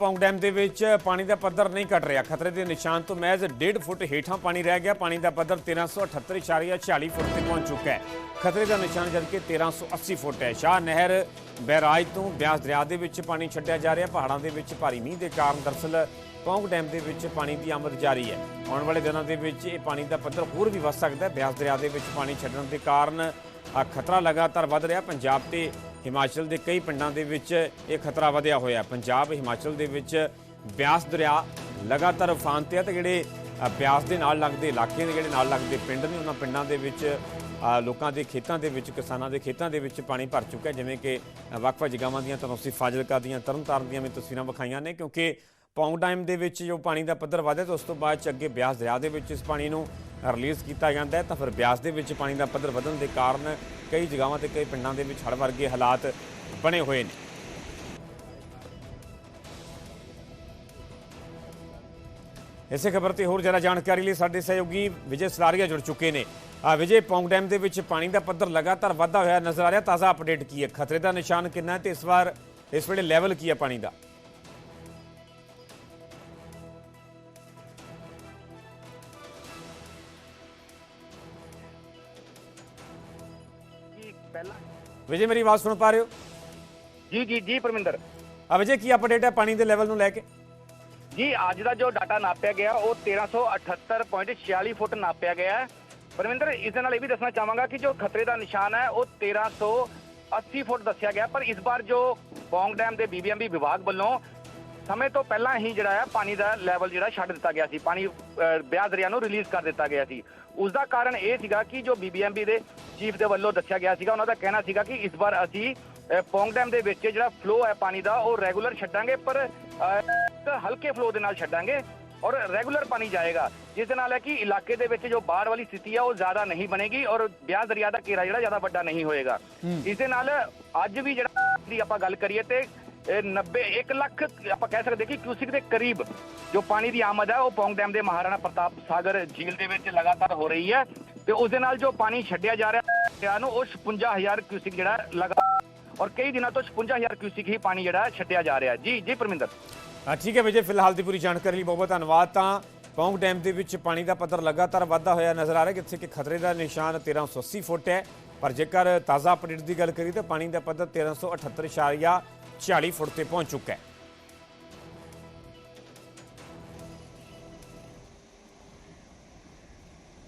Pong dam ਦੇ ਵਿੱਚ ਪਾਣੀ ਦਾ ਪੱਧਰ ਨਹੀਂ ਘਟ ਰਿਹਾ। ਖਤਰੇ ਦੇ ਨਿਸ਼ਾਨ ਤੋਂ ਮਹਿਜ਼ 1.5 ਫੁੱਟ ਹੇਠਾਂ ਪਾਣੀ ਰਹਿ ਗਿਆ। ਪਾਣੀ ਦਾ ਪੱਧਰ 1378.40 ਫੁੱਟ ਤੇ ਪਹੁੰਚ ਚੁੱਕਾ ਹੈ। ਖਤਰੇ ਦਾ ਨਿਸ਼ਾਨ ਜਦ ਕਿ 1380 ਫੁੱਟ ਹੈ। ਸ਼ਾਹ ਨਹਿਰ ਬਹਿਰਾਜ ਤੋਂ ਬਿਆਸ ਦਰਿਆ ਦੇ ਵਿੱਚ ਪਾਣੀ ਛੱਡਿਆ ਜਾ ਰਿਹਾ। ਪਹਾੜਾਂ ਦੇ ਵਿੱਚ ਭਾਰੀ ਮੀਂਹ ਦੇ ਕਾਰਨ ਦਰਸਲ ਪੌਂਗ ਡੈਮ ਦੇ ਵਿੱਚ ਪਾਣੀ ਦੀ ਆਮਦ ਜਾਰੀ ਹੈ। ਆਉਣ ਵਾਲੇ ਦਿਨਾਂ ਦੇ ਵਿੱਚ ਇਹ ਪਾਣੀ ਦਾ ਪੱਧਰ ਹੋਰ ਵੀ ਵੱਧ ਸਕਦਾ ਹੈ। ਬਿਆਸ ਦਰਿਆ ਦੇ ਵਿੱਚ ਪਾਣੀ ਛੱਡਣ ਦੇ ਕਾਰਨ ਖਤਰਾ ਲਗਾਤਾਰ ਵੱਧ ਰਿਹਾ। ਪੰਜਾਬ ਤੇ ਹਿਮਾਚਲ ਦੇ ਕਈ ਪਿੰਡਾਂ ਦੇ ਵਿੱਚ ਇਹ ਖਤਰਾ ਵਧਿਆ ਹੋਇਆ ਪੰਜਾਬ, ਹਿਮਾਚਲ ਦੇ ਵਿੱਚ ਬਿਆਸ ਦਰਿਆ ਲਗਾਤਾਰ ਉਫਾਨ ਤੇ ਹੈ ਤੇ ਜਿਹੜੇ ਬਿਆਸ ਦੇ ਨਾਲ ਲੱਗਦੇ ਇਲਾਕੇ ਦੇ ਜਿਹੜੇ ਨਾਲ ਲੱਗਦੇ ਪਿੰਡ ਨੇ, ਉਹਨਾਂ ਪਿੰਡਾਂ ਦੇ ਵਿੱਚ ਲੋਕਾਂ ਦੇ ਖੇਤਾਂ ਦੇ ਵਿੱਚ, ਕਿਸਾਨਾਂ ਦੇ ਖੇਤਾਂ ਦੇ ਵਿੱਚ ਪਾਣੀ ਭਰ ਚੁੱਕਾ ਜਿਵੇਂ ਕਿ ਵੱਖ-ਵੱਖ ਜਗ੍ਹਾਵਾਂ ਦੀਆਂ ਤੁਹਾਨੂੰ ਅਸੀਂ ਫਾਜ਼ਿਲਕਾ ਦੀਆਂ, ਤਰਨਤਾਰਨ ਦੀਆਂ ਵੀ ਤਸਵੀਰਾਂ ਵਿਖਾਈਆਂ ਨੇ ਕਿਉਂਕਿ ਪੌਂਗ ਡੈਮ ਦੇ ਵਿੱਚ ਜੋ ਪਾਣੀ ਦਾ ਪੱਧਰ ਵਧਿਆ ਤੇ ਉਸ ਤੋਂ ਬਾਅਦ ਚ ਅੱਗੇ ਬਿਆਸ ਦਰਿਆ ਦੇ ਵਿੱਚ ਇਸ ਪਾਣੀ ਨੂੰ ਰਿਲੀਜ਼ ਕੀਤਾ ਜਾਂਦਾ ਹੈ, ਤਾਂ ਫਿਰ ਬਿਆਸ ਦੇ ਵਿੱਚ ਪਾਣੀ ਦਾ ਪੱਧਰ ਵਧਣ ਦੇ ਕਾਰਨ ਕਈ ਜਗ੍ਹਾਵਾਂ ਤੇ ਕਈ ਪਿੰਡਾਂ ਦੇ ਵਿੱਚ ਹੜ੍ਹ ਵਰਗੇ ਹਾਲਾਤ ਬਣੇ ਹੋਏ ਨੇ। ਇਸੇ ਖਬਰ ਤੇ ਹੋਰ ਜ਼ਿਆਦਾ ਜਾਣਕਾਰੀ ਲਈ ਸਾਡੇ ਸਹਿਯੋਗੀ ਵਿਜੇ ਸਲਾਰੀਆ ਜੁੜ ਚੁੱਕੇ ਨੇ। ਆ ਵਿਜੇ, ਪੌਂਗ ਡੈਮ ਦੇ ਵਿੱਚ ਪਾਣੀ ਦਾ ਪੱਧਰ ਲਗਾਤਾਰ ਵਧਦਾ ਹੋਇਆ ਨਜ਼ਰ ਆ ਰਿਹਾ, ਤਾਜ਼ਾ ਅਪਡੇਟ ਕੀ ਹੈ? ਖਤਰੇ ਦਾ ਨਿਸ਼ਾਨ ਕਿੰਨਾ ਹੈ ਤੇ ਇਸ ਵਾਰ, ਇਸ ਵੇਲੇ ਲੈਵਲ ਕੀ ਹੈ ਪਾਣੀ ਦਾ? ਪਹਿਲਾਂ। ਵਿਜੇ ਮੇਰੀ ਆਵਾਜ਼ ਸੁਣ ਪਾ ਰਹੇ ਹੋ? ਜੀ ਜੀ ਜੀ ਪਰਮਿੰਦਰ। ਆ ਵਿਜੇ ਕੀ ਅਪਡੇਟ ਹੈ ਪਾਣੀ ਦੇ ਲੈਵਲ ਨੂੰ ਲੈ ਕੇ? ਜੀ ਅੱਜ ਦਾ ਜੋ ਡਾਟਾ ਨਾਪਿਆ ਗਿਆ ਉਹ 1378.46 ਫੁੱਟ ਨਾਪਿਆ ਗਿਆ ਪਰਮਿੰਦਰ ਇਸ ਦੇ ਨਾਲ ਇਹ ਵੀ ਦੱਸਣਾ ਚਾਹਾਂਗਾ ਕਿ ਜੋ ਖਤਰੇ ਦਾ ਨਿਸ਼ਾਨ ਹੈ ਉਹ 1380 ਫੁੱਟ ਦੱਸਿਆ ਗਿਆ ਪਰ ਇਸ ਵਾਰ ਜੋ ਬੌਂਗ ਡੈਮ ਦੇ ਬੀਬੀਐਮਬੀ ਵਿਭਾਗ ਵੱਲੋਂ ਸਮੇਂ ਤੋਂ ਪਹਿਲਾਂ ਹੀ ਜਿਹੜਾ ਹੈ ਪਾਣੀ ਦਾ ਲੈਵਲ ਜਿਹੜਾ ਛੱਡ ਦਿੱਤਾ ਗਿਆ ਸੀ। ਪਾਣੀ ਬਿਆਸ ਦਰਿਆ ਨੂੰ ਰਿਲੀਜ਼ ਕਰ ਦਿੱਤਾ ਗਿਆ ਸੀ। ਉਸ ਦਾ ਕਾਰਨ ਇਹ ਸੀਗਾ ਕਿ ਜੋ ਬੀਬੀਐਮਬੀ ਦੇ ਚੀਫ ਦੇ ਵੱਲੋਂ ਦੱਸਿਆ ਗਿਆ ਸੀਗਾ ਉਹਨਾਂ ਦਾ ਕਹਿਣਾ ਸੀਗਾ ਕਿ ਇਸ ਵਾਰ ਅਸੀਂ ਪੌਂਗ ਡੈਮ ਦੇ ਵਿੱਚ ਜਿਹੜਾ ਫਲੋ ਹੈ ਪਾਣੀ ਦਾ ਉਹ ਰੈਗੂਲਰ ਛੱਡਾਂਗੇ ਪਰ ਹਲਕੇ ਫਲੋ ਦੇ ਨਾਲ ਛੱਡਾਂਗੇ ਔਰ ਰੈਗੂਲਰ ਪਾਣੀ ਜਾਏਗਾ। ਜਿਸ ਦੇ ਨਾਲ ਹੈ ਕਿ ਇਲਾਕੇ ਦੇ ਵਿੱਚ ਜੋ ਬਾੜ ਵਾਲੀ ਸਥਿਤੀ ਹੈ ਉਹ ਜ਼ਿਆਦਾ ਨਹੀਂ ਬਣੇਗੀ ਔਰ ਬਿਆਸ ਦਰਿਆ ਦਾ ਘੇਰਾ ਜਿਹੜਾ ਜ਼ਿਆਦਾ ਵੱਡਾ ਨਹੀਂ ਹੋਏਗਾ। ਇਸ ਦੇ ਨਾਲ ਅੱਜ ਵੀ ਜਿਹੜਾ ਦੀ ਆਪਾਂ ਗੱਲ ਕਰੀਏ ਤੇ 90 1 ਲੱਖ ਆਪਾਂ ਕਹਿ ਸਕਦੇ ਕਿ ਕਿਊਸਿਕ ਦੇ ਕਰੀਬ ਜੋ ਪਾਣੀ ਦੀ ਆਮਦ ਹੈ, ਉਹ ਪੌਂਗ ਡੈਮ ਦੇ ਮਹਾਰਾਣਾ ਪ੍ਰਤਾਪ ਸਾਗਰ ਝੀਲ ਦੇ ਵਿੱਚ ਲਗਾਤਾਰ ਹੋ ਰਹੀ ਹੈ ਤੇ ਉਸ ਦੇ ਨਾਲ ਜੋ ਪਾਣੀ ਛੱਡਿਆ ਜਾ ਰਿਹਾ ਹੈ ਨੂੰ ਉਹ 56000 ਕਿਊਸਿਕ ਜਿਹੜਾ ਲਗਾ ਔਰ ਕਈ ਦਿਨਾਂ ਤੋਂ 56000 ਕਿਊਸਿਕ ਹੀ ਪਾਣੀ ਜਿਹੜਾ ਛੱਡਿਆ ਜਾ ਰਿਹਾ ਜੀ ਜੀ ਪਰਮਿੰਦਰ। ਠੀਕ ਹੈ ਵਿਜੇ, ਫਿਲਹਾਲ ਦੀ ਪੂਰੀ ਜਾਣਕਾਰੀ ਲਈ ਬਹੁਤ ਬਹੁਤ ਧੰਨਵਾਦ। ਤਾਂ ਪੌਂਗ ਡੈਮ ਦੇ ਵਿੱਚ ਪਾਣੀ ਦਾ ਪੱਧਰ ਲਗਾਤਾਰ ਵਾਧਾ ਹੋਇਆ ਨਜ਼ਰ ਆ ਰਿਹਾ ਜਿੱਥੇ ਕਿ ਖਤਰੇ ਦਾ ਨਿਸ਼ਾਨ 1380 ਫੁੱਟ ਹੈ। ਪਰ ਜੇਕਰ ਤਾਜ਼ਾ ਅਪਡੇਟ ਦੀ ਗੱਲ ਕਰੀ ਤਾਂ ਪਾਣੀ ਦਾ ਪੱਧਰ 1378.40 ਫੁੱਟ ਤੇ ਪਹੁੰਚ ਚੁੱਕਾ ਹੈ।